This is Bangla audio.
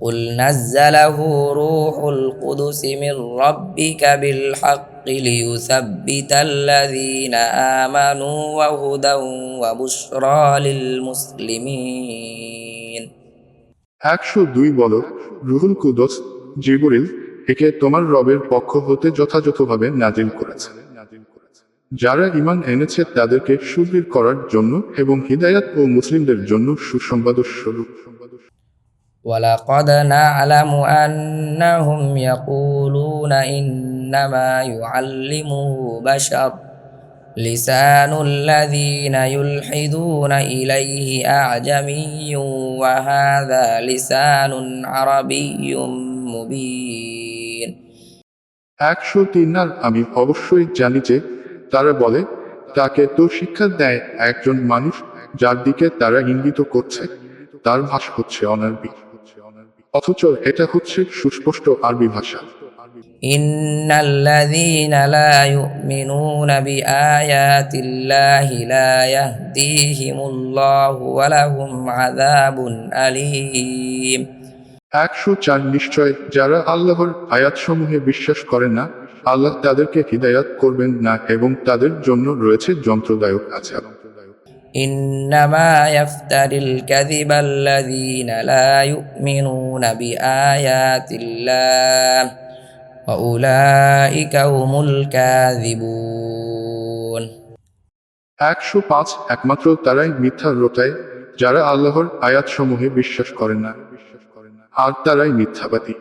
قل نزله روح القدس من ربك بالحق ليثبت الذين آمنوا وهدى وبشرى للمسلمين একশো দুই বল রুহুল কুদস জিবরিল একে তোমার রবের পক্ষ হতে যথাযথভাবে নাজিল করেছে যারা ইমান এনেছে তাদেরকে সুদৃঢ় করার জন্য এবং হিদায়াত ও মুসলিমদের জন্য সুসংবাদ স্বরূপ ولقد نعلم أنهم يقولون إنما يعلمه بشر لسان الذين يلحدون إليه أعجمي وهذا لسان عربي مبين একশো তিন আর আমি অবশ্যই জানি যে তারা বলে তাকে তো শিক্ষা দেয় একজন মানুষ যার দিকে তারা ইঙ্গিত করছে তার ভাষা হচ্ছে অনারবি অথচ এটা হচ্ছে সুস্পষ্ট আরবি ভাষা إن الذين لا يؤمنون بآيات الله لا يهديهم الله ولهم عذاب أليم একশো চার নিশ্চয় যারা আল্লাহর আয়াতসমূহে বিশ্বাস করে না আল্লাহ তাদেরকে হিদায়াত করবেন না এবং তাদের জন্য রয়েছে যন্ত্রদায়ক আজাব إنما يفتر الكذب الذين لا يؤمنون بآيات الله وأولئك هم الكاذبون একশো পাঁচ একমাত্র তারাই মিথ্যা রোটায় যারা আল্লাহর আয়াতসমূহে বিশ্বাস করে না আর তারাই মিথ্যাবাদী